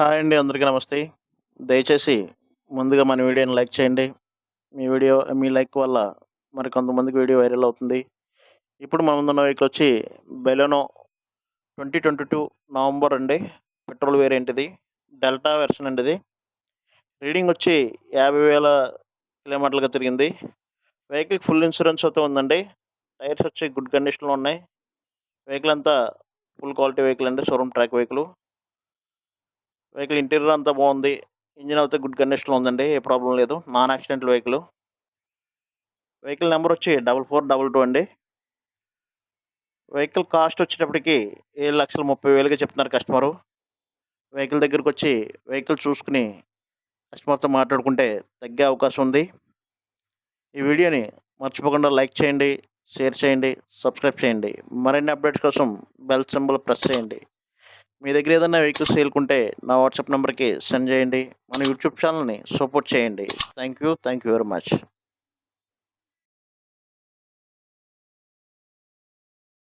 Hi అండి అందరికీ నమస్తే. దయచేసి ముందుగా మన వీడియోని లైక్ చేయండి. మీ వీడియో మీ లైక్ వల్ల మరి కొంతమందికి వీడియో వైరల్ అవుతుంది. ఇప్పుడు మన ముందున్న వెహికల్ వచ్చి Baleno twenty twenty two November అండి. పెట్రోల్ వేరియంట్ ఇది డెల్టా వెర్షన్ అండి ఇది రీడింగ్ వచ్చి యాభై వేల కిలోమీటర్లుగా తిరిగింది. వెహికల్ ఫుల్ ఇన్సూరెన్స్ అయితే ఉందండి. టైర్స్ వచ్చి గుడ్ కండిషన్లో ఉన్నాయి. వెహికల్ అంతా ఫుల్ క్వాలిటీ వెహికల్ అండి. Showroom track vehicle. Vehicle interior అంతా బాగుంది. ఇంజిన్ అయితే గుడ్ కండిషన్లో ఉందండి. ఏ ప్రాబ్లం లేదు. Non accident vehicle. Vehicle number వచ్చి డబల్ ఫోర్ డబల్ టూ అండి. వెహికల్ కాస్ట్ వచ్చేటప్పటికి ఏడు లక్షల ముప్పై వేలుగా చెప్తున్నారు కస్టమరు. వెహికల్ దగ్గరికి వచ్చి వెహికల్ చూసుకుని కస్టమర్తో మాట్లాడుకుంటే తగ్గే అవకాశం ఉంది. ఈ వీడియోని మర్చిపోకుండా లైక్ చేయండి షేర్ చేయండి సబ్స్క్రైబ్ చేయండి. మరిన్ని అప్డేట్స్ కోసం బెల్ సింబల్ ప్రెస్ చేయండి. మీ దగ్గర ఏదైనా వెహికల్స్ సేల్కుంటే నా వాట్సాప్ నెంబర్కి సెండ్ చేయండి. మన యూట్యూబ్ ఛానల్ని సపోర్ట్ చేయండి. Thank you thank you very much.